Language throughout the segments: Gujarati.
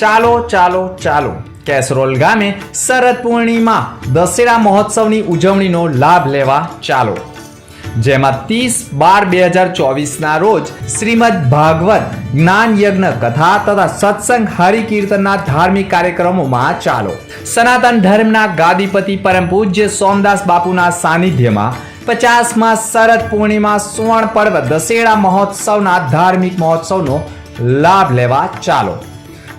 ચાલો ચાલો ચાલો. કેસરોલ ગામે શરદ પૂર્ણિમા દશેરા મહોત્સવની ઉજવણીનો લાભ લેવા ચાલો. જેમાં ત્રીસ બાર બે હજાર ચોવીસના રોજ શ્રીમદ ભાગવત જ્ઞાન યજ્ઞ કથા તથા સત્સંગ હરિકીર્તનના ધાર્મિક કાર્યક્રમોમાં ચાલો. સનાતન ધર્મના ગાદીપતિ પરમ પૂજ્ય સોમદાસ બાપુના સાનિધ્યમાં પચાસમાં શરદ પૂર્ણિમા સુવર્ણ પર્વ દશેરા મહોત્સવના ધાર્મિક મહોત્સવનો લાભ લેવા ચાલો.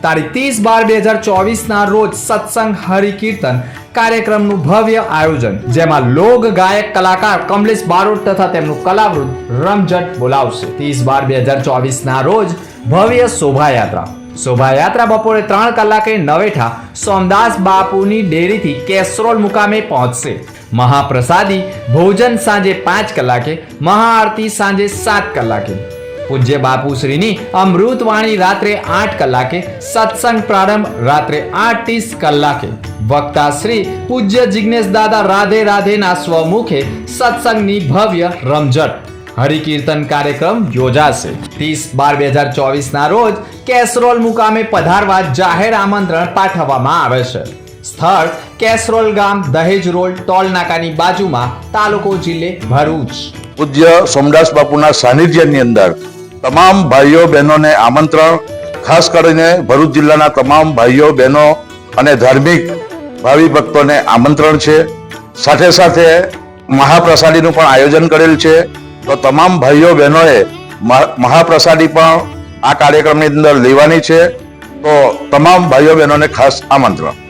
તારીખ ત્રીસ બાર બે હજાર ચોવીસના રોજ સત્સંગ હરિકીર્તન કાર્યક્રમનું ભવ્ય આયોજન, જેમાં લોક ગાયક કલાકાર કમલેશ બારોટ તથા તેમનું કલાવૃત રમઝટ બોલાવશે. ત્રીસ બાર બે હજાર ચોવીસના રોજ ભવ્ય શોભાયાત્રા. શોભાયાત્રા બપોરે ત્રણ કલાકે નવેઠા સોમદાસ બાપુની ડેરીથી કેસરોલ મુકામે પહોંચશે. મહાપ્રસાદી ભોજન સાંજે પાંચ કલાકે, મહાઆરતી સાંજે સાત કલાકે. પૂજ્ય બાપુશ્રીની અમૃતવાણી રાત્રે આઠ કલાકે, સત્સંગ પ્રારંભ રાત્રે આઠ કલાકે. વક્તા શ્રી પૂજ્ય જિજ્ઞેશ દાદા રાધે રાધેના સ્વમુખે સત્સંગની ભવ્ય રમઝટ. હરિકીર્તન કાર્યક્રમ યોજાશે. ત્રીસ બાર બે હજાર ચોવીસના રોજ કેસરોલ મુકામે પધારવા જાહેર આમંત્રણ પાઠવવામાં આવે છે. સ્થળ કેસરોલ ગામ દહેજ રોડ ટોલ નાકાની બાજુમાં તાલુકો જિલ્લે ભરૂચ. પૂજ્ય સોમદાસ બાપુના સાનિધ્યની અંદર તમામ ભાઈઓ, બહેનોને આમંત્રણ, ખાસ કરીને ભરૂચ જિલ્લાના તમામ ભાઈઓ, બહેનો અને ધાર્મિક ભાવિ ભક્તોને આમંત્રણ છે. સાથે સાથે મહાપ્રસાદીનું પણ આયોજન કરેલ છે. તો તમામ ભાઈઓ, બહેનોએ મહાપ્રસાદી પણ આ કાર્યક્રમની અંદર લેવાની છે. તો તમામ ભાઈઓ, બહેનોને ખાસ આમંત્રણ.